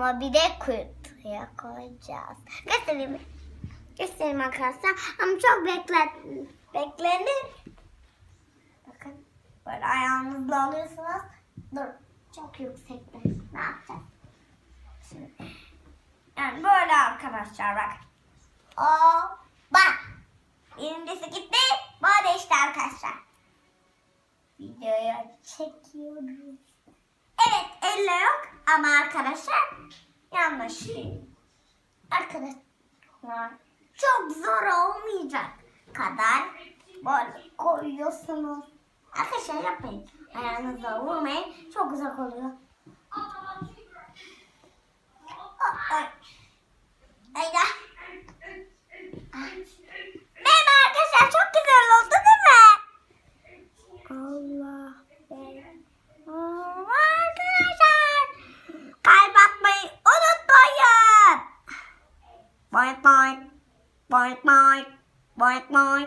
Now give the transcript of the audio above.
Ama bir de kuytuya koyacağız. Göstereyim? Göstereyim arkadaşlar. Ama çok beklet beklenir. Bakın böyle ayağınızla alıyorsunuz. Dur çok yüksekte. Ne yapacağız? Yani böyle arkadaşlar bak. O bak. Birincisi gitti. Da işte arkadaşlar. Videoya çekiyoruz. Evet elle yok ama arkadaşlar yanlış. Arkadaşlar çok zor olmayacak kadar böyle koyuyorsunuz. Arkadaşlar yapmayın. Ayağınızla vurmayın. Çok uzak oluyor. Ay. Ay Bye bye. Bye bye. Bye bye.